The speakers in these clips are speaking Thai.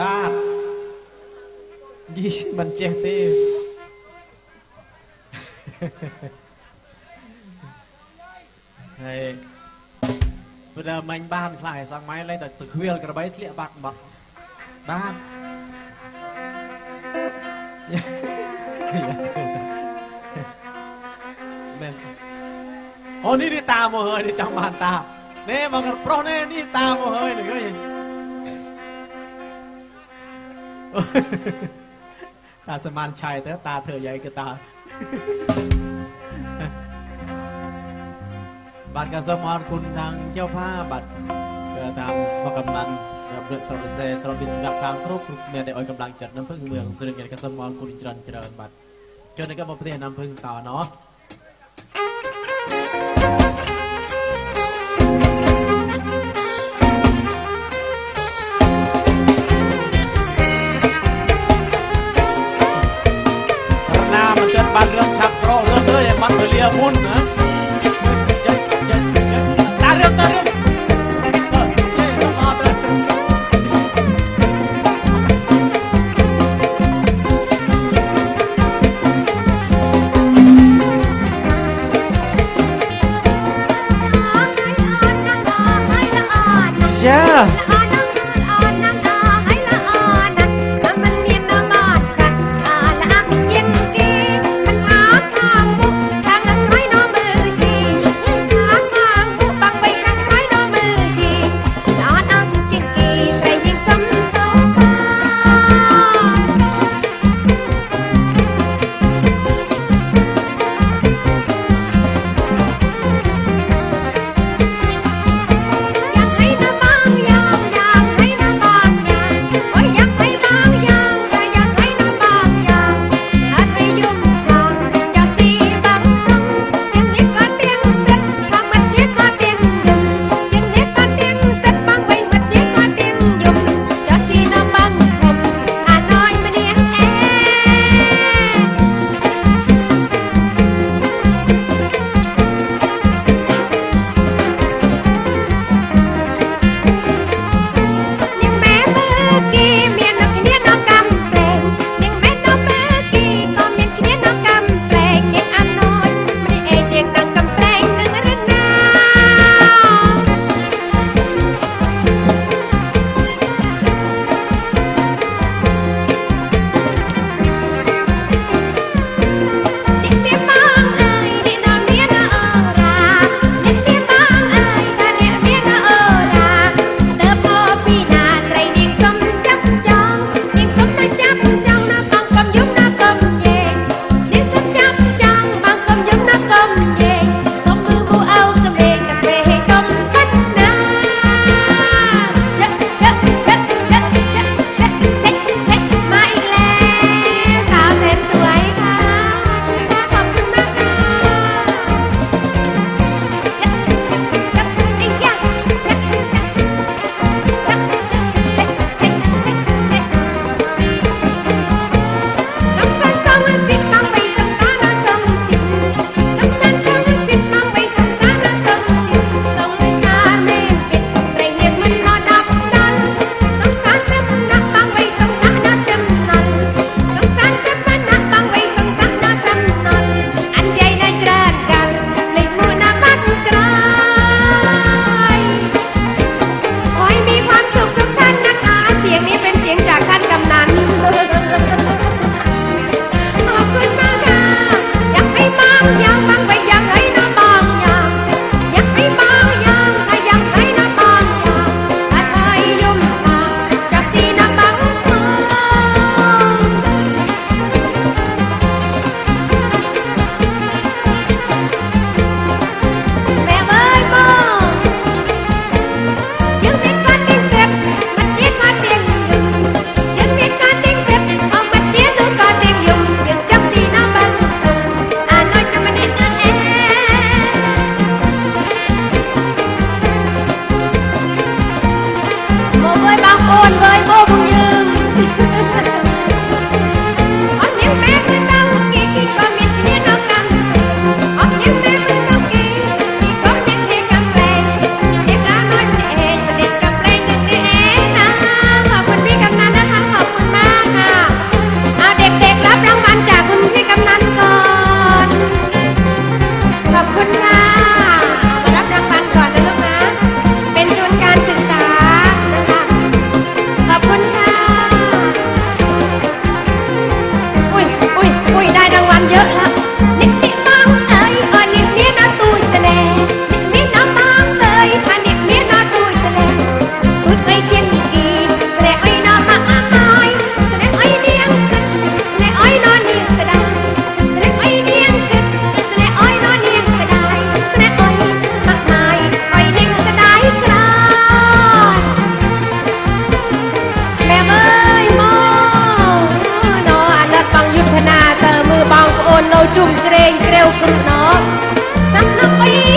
បាទយីមិនចេះទេហើយព្រោះមាញ់បានខ្លាយសងម៉ៃលេតែទៅខ្វៀលក្របីធ្លាក់បាត់បាត់បាទមែនអូនេះនេះតាមកហើយនេះចង់បានតានេះបងប្រុសនេះនេះតាមកហើយនេះ តាសមានឆៃទៅតាធ្វើយ៉ាងគឺតាបាទក៏សូមអរគុណខាងចៅផាបាទគឺតាមមកកំណត់របបសរសេរស្របពីសម្រាប់ខាងគ្រប់គ្រប់អ្នកដែលឲ្យកម្លាំងចិត្តនឹងពឹងមើងស្រីក៏សូមអរគុណច្រើនច្រើនបាទជូននេះក៏មកប្រទេសណាំពឹងតណោះ Yeah. សំណុកបី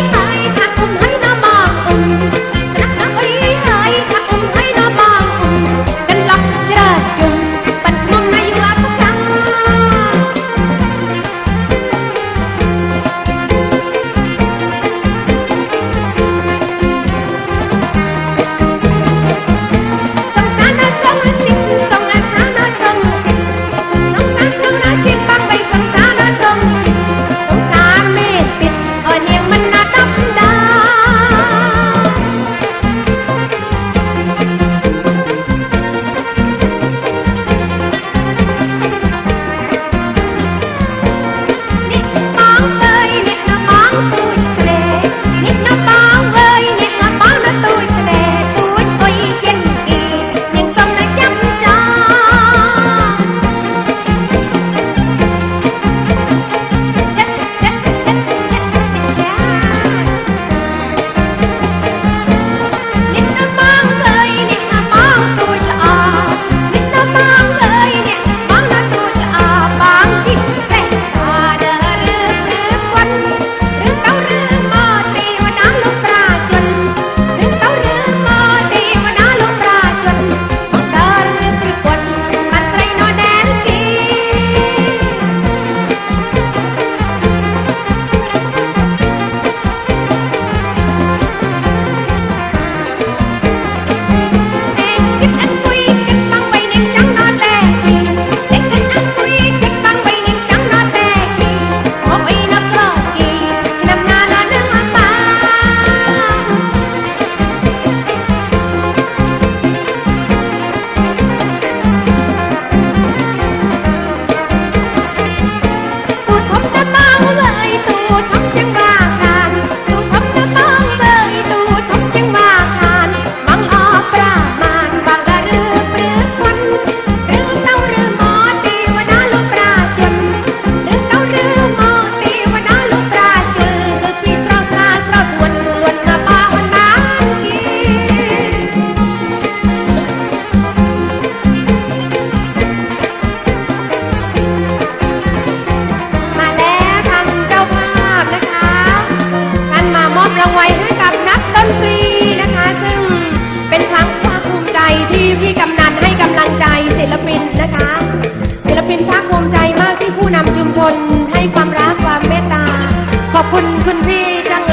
คุณคุณพี่จัง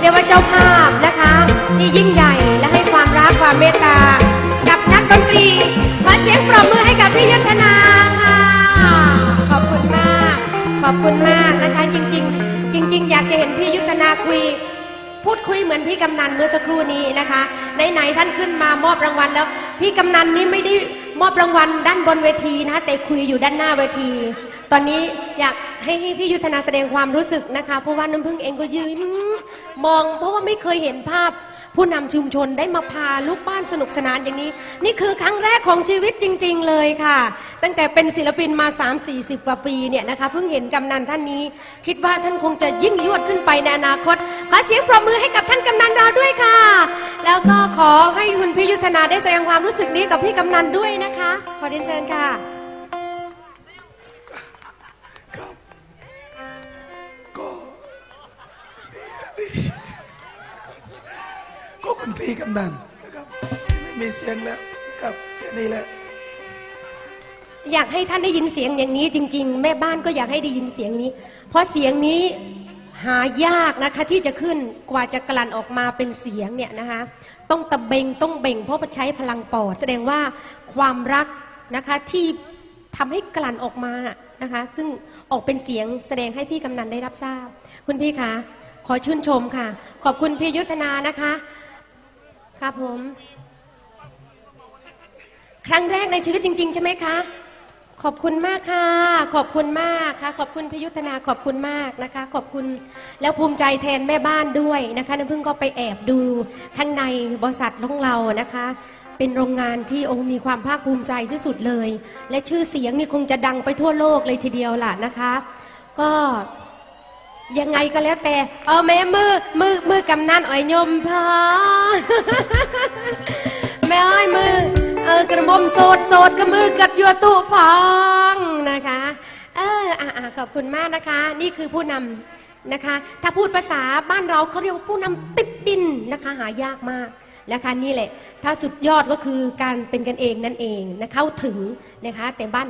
เรียกว่าเจ้าภาพนะคะที่ยิ่งใหญ่และให้ความรักความเมตตา กับนักดนตรีขอเสียงปรบมือให้กับพี่ยุทธนาค่ะขอบคุณมาก ขอบคุณมากนะคะ จริง ๆ จริง ๆ อยากจะเห็นพี่ยุทธนาคุย พูดคุยเหมือนพี่กำนันเมื่อสักครู่นี้นะคะไหนๆท่านขึ้นมามอบรางวัลแล้ว พี่กำนันนี่ไม่ได้มอบรางวัลด้านบนเวทีนะแต่คุยอยู่ด้านหน้าเวที ตอนนี้อยาก ให้พี่ยุทธนาแสดงความรู้สึกนะคะ เพราะว่าน้ำพึ่งเองก็ยืนมอง เพราะว่าไม่เคยเห็นภาพ ผู้นำชุมชนได้มาพาลูกบ้านสนุกสนานอย่างนี้ นี่คือครั้งแรกของชีวิตจริง ๆ เลยค่ะ ตั้งแต่เป็นศิลปินมา 3 4 0 กว่าปีเนี่ยนะคะเพิ่งเห็นกำนันท่านนี้ คิดว่าท่านคงจะยิ่งยวดขึ้นไปในอนาคต ขอเสียงปรบมือให้กับท่านกำนันเราด้วยค่ะ แล้วก็ขอให้คุณพี่ยุทธนาได้แสดงความรู้สึกนี้กับพี่กำนันด้วยนะคะ ขอเรียนเชิญค่ะ คุณพี่กำนันนะครับที่ไม่มีเสียงแล้วนะครับแค่นี้แหละ อยากให้ท่านได้ยินเสียงอย่างนี้จริง ๆ แม่บ้านก็อยากให้ได้ยินเสียงนี้ เพราะเสียงนี้หายากนะคะที่จะขึ้นกว่าจะกลั่นออกมาเป็นเสียงเนี่ยนะคะต้องตะเบงต้องเบ่งเพราะใช้พลังปอด แสดงว่าความรักนะคะที่ทำให้กลั่นออกมานะคะซึ่งออกเป็นเสียงแสดงให้พี่กำนันได้รับทราบ คุณพี่คะขอชื่นชมค่ะ ขอบคุณพี่ยุทธนานะคะ ครับผม ครั้งแรกในชีวิตจริง ๆ ใช่ไหมคะ ขอบคุณมากค่ะ ขอบคุณมากค่ะ ขอบคุณพยุทธนาขอบคุณมากนะคะ ขอบคุณแล้วภูมิใจแทนแม่บ้านด้วยนะคะน้ำพึ่งก็ไปแอบดูข้างในบริษัทของเรานะคะ เป็นโรงงานที่โอ้มีความภาคภูมิใจที่สุดเลย และชื่อเสียงนี่คงจะดังไปทั่วโลกเลยทีเดียวล่ะนะคะ ก็ ยังไงก็แล้วแต่ เอาแม่มือมือมือกำนันอ่อยยมพอแม่อ้อยมือ เออกระมมโสดโสดก็มือกัดยัวตุพองนะคะ เออออะอะขอบคุณมากนะคะ นี่คือผู้นำนะคะ ถ้าพูดภาษาบ้านเราเขาเรียกว่าผู้นำติดดินนะคะหายากมากนะคะนี่แหละ ถ้าสุดยอดก็คือการเป็นกันเองนั่นเองนะเข้าถึงนะคะแต่บ้าน